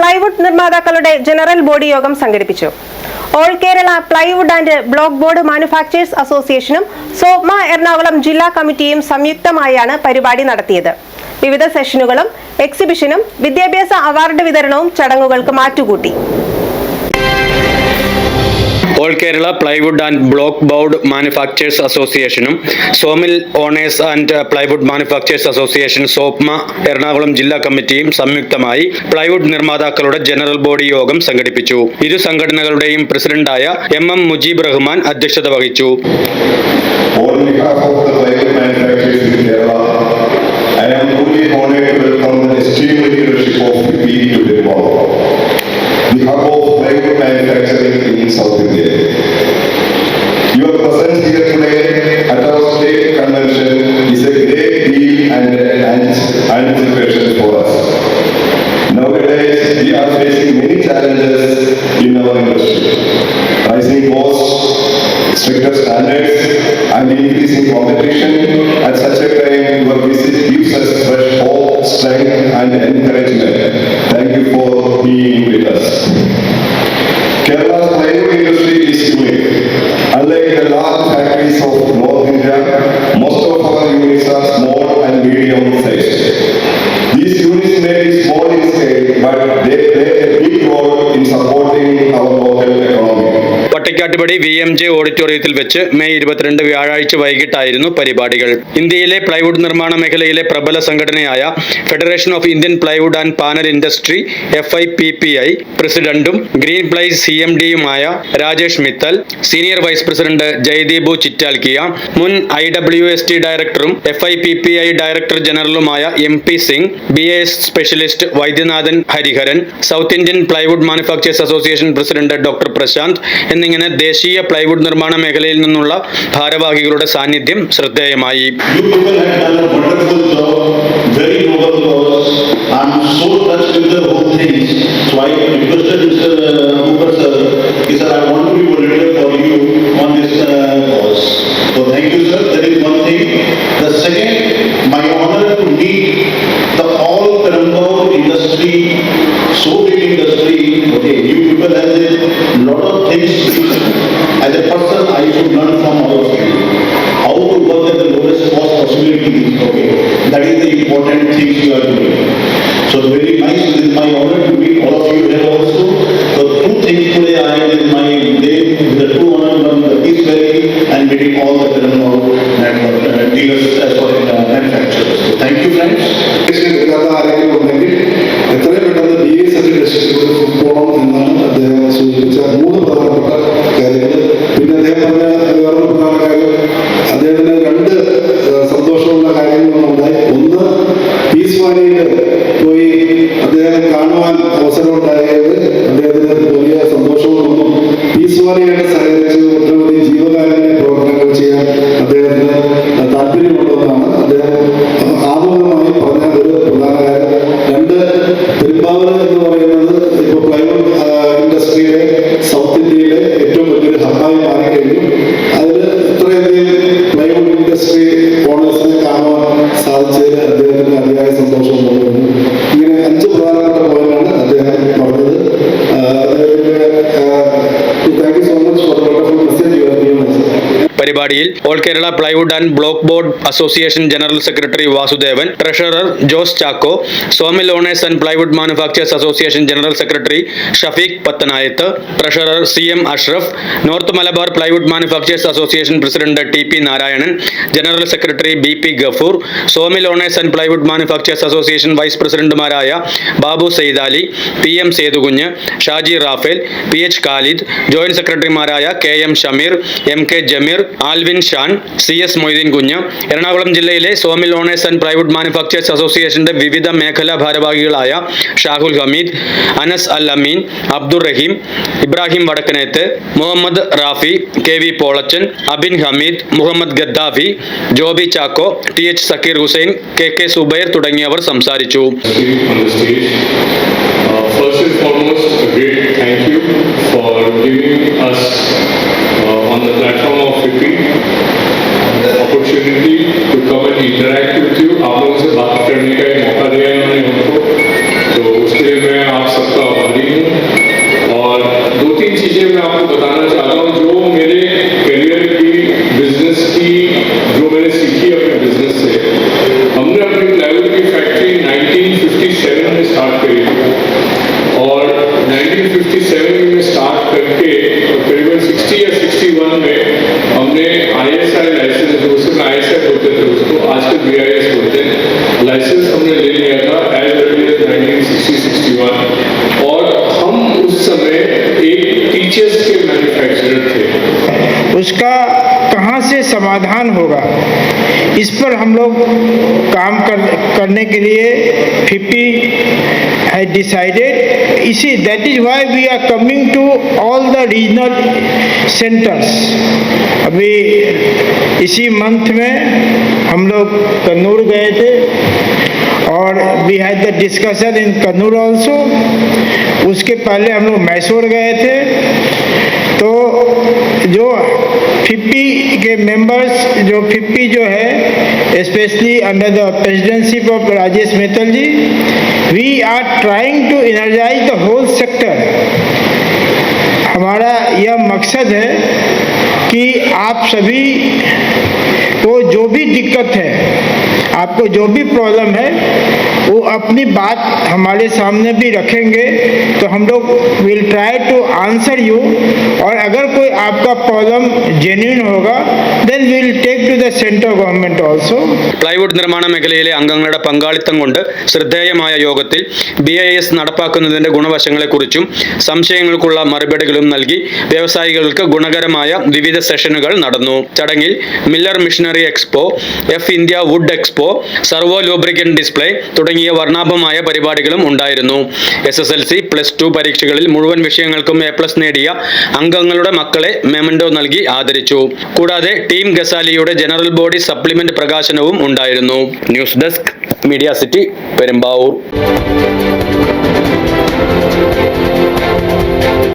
Plywood നിർമ്മാതാക്കളുടെ general body യോഗം സംഘടിപ്പിച്ചു. All Kerala plywood and block board manufacturers അസോസിയേഷനും സോമ എറണാകുളം ജില്ലാ കമ്മിറ്റിയും സംയുക്തമായാണ് പരിപാടി നടത്തിയത്. വിവിധ സെഷനുകളും എക്സിബിഷനും വിദ്യാഭ്യാസ അവാർഡ് വിതരണവും ചടങ്ങുകൾക്ക് മാറ്റുകൂട്ടി. All Kerala plywood and block board manufacturers അസോസിയേഷനും sawmill owners and plywood manufacturers association സോപ്മ Ernakulam ജില്ലാ കമ്മിറ്റിയും സംയുക്തമായി പ്ലൈവുഡ് നിർമ്മാതാക്കളുടെ ജനറൽ ബോഡി യോഗം സംഘടിപ്പിച്ചു. ഇരു സംഘടനകളുടെയും പ്രസിഡന്റായ എം എം മുജീബ് റഹ്മാൻ അധ്യക്ഷത വഹിച്ചു. Increasing competition. At such a time, your visit gives us fresh hope, strength, and encouragement. Thank you for being with us. Kerala's plywood industry is unique. Unlike the large factories of North India, Pattikattupadi V M J ഓഡിറ്റോറിയത്തിൽ വെച്ച് May ഇരുപത്തിരണ്ട് വ്യാഴാഴ്ച വൈകിട്ടായിരുന്നു പരിപാടികൾ. ഇന്ത്യയിലെ plywood നിർമ്മാണ മേഖലയിലെ പ്രബല സംഘടനയായ federation of Indian plywood and panel industry F I P P I പ്രസിഡന്റും green ply C M ഡിയുമായ Rajesh Mittal senior vice president Jaideep Chitlangia മുൻ ഐ ഡബ്ല്യു എസ് ടി ഡയറക്ടറും F I P P I director ജനറലുമായ M P Singh B A S specialist Vaidyanathan Hariharan South Indian plywood manufacturers association president doctor Prashanth എന്നിങ്ങനെ ദേശീയ plywood നിർമ്മാണ മേഖലയിൽ നിന്നുള്ള ഭാരവാഹികളുടെ സാന്നിധ്യം ശ്രദ്ധേയമായി. You people have done very nice with my own plywood industry കാണാൻ സാധിച്ചതിൽ അദ്ദേഹത്തിന് അതിയായ സന്തോഷം പരിപാടിയിൽ all Kerala plywood and block board association general secretary Vasudevan treasurer Jose Chacko sawmill owners and plywood manufacturers association general secretary Shafeeq Pathanayath treasurer C M Ashraf North Malabar plywood manufacturers association president T P Narayanan general secretary B P Gafoor sawmill owners and plywood manufacturers association vice പ്രസിഡന്റുമാരായ Babu Saidali P M Sethukunju Shaji Raphael P H Khalid joint സെക്രട്ടറിമാരായ K M Shameer M K Jameer Alvin Shan C S Moideen Kunju Ernakulam ജില്ലയിലെ sawmill owners and private manufacturers അസോസിയേഷന്റെ വിവിധ മേഖലാ ഭാരവാഹികളായ Shahul Hameed Anas Al Ameen Abdul Rahim Ibrahim Vadakkeneth Muhammad Rafi K V Polachan Abin Hameed Muhammad Gaddafi Joby Chacko T H Sakkeer Hussain K K Zubair തുടങ്ങിയവർ സംസാരിച്ചു. Uh, thank you for giving us uh, on the platform the opportunity to come and interact with you. आप लोगों से बात करने का एक मौका दिया उन्होंने हमको। तो उसके लिए मैं आप सबका आभारी हूँ। और दो तीन चीज़ें मैं आपको बताना चाहता हूँ। जो मेरे करियर की बिज़नेस की, जो मैंने सीखी अपने बिज़नेस से, हमने अपनी प्लाईवुड की फैक्ट्री 1957 में स्टार्ट करी। और 1957 समाधान होगा। इस पर हम लोग काम कर, करने के लिए फिफ्टी है डिसाइडेड इसी that is why we are coming to all the regional centres अभी इसी मंथ में हम लोग कन्नूर गए थे। और we had the discussion in Kannur also उसके पहले हम लोग मैसूर गए थे। तो जो 50 के मेंबर्स जो 50 जो है specially under the presidency of Rajesh Mittal ji we are trying to energise the whole sector हमारा यह मकसद है कि आप सभी को जो भी दिक्कत है आपको जो भी प्रॉब्लम है वो अपनी बात हमारे सामने भी रखेंगे तो हम लोग will try to answer you और अगर कोई आपका प्रॉब्लम जेन्यून होगा then will take to the central government also plywood നിർമ്മാണ മേഖലയിലെ അംഗങ്ങളുടെ പങ്കാളിത്തം കൊണ്ട് ശ്രദ്ധേയമായ യോഗത്തിൽ ബി ഐ എസ് നടപ്പാക്കുന്നതിന്റെ ഗുണവശങ്ങളെക്കുറിച്ചും സംശയങ്ങൾക്കുള്ള മറുപടികളും നൽകി വ്യവസായികൾക്ക് ഗുണകരമായ വിവിധ സെഷനുകൾ നടന്നു ചടങ്ങിൽ miller machinery expo F India wood expo Servo lubricant display തുടങ്ങിയ വർണാഭമായ പരിപാടികളും ഉണ്ടായിരുന്നു. S S L C plus two പരീക്ഷകളിൽ മുഴുവൻ വിഷയങ്ങൾക്കും എ പ്ലസ് നേടിയ അംഗങ്ങളുടെ മക്കളെ മെമൻഡോ നൽകി ആദരിച്ചു. കൂടാതെ ടീം ഗസാലിയുടെ ജനറൽ ബോഡി സപ്ലിമെന്റ് പ്രകാശനവും ഉണ്ടായിരുന്നു. News desk media city Perumbavoor.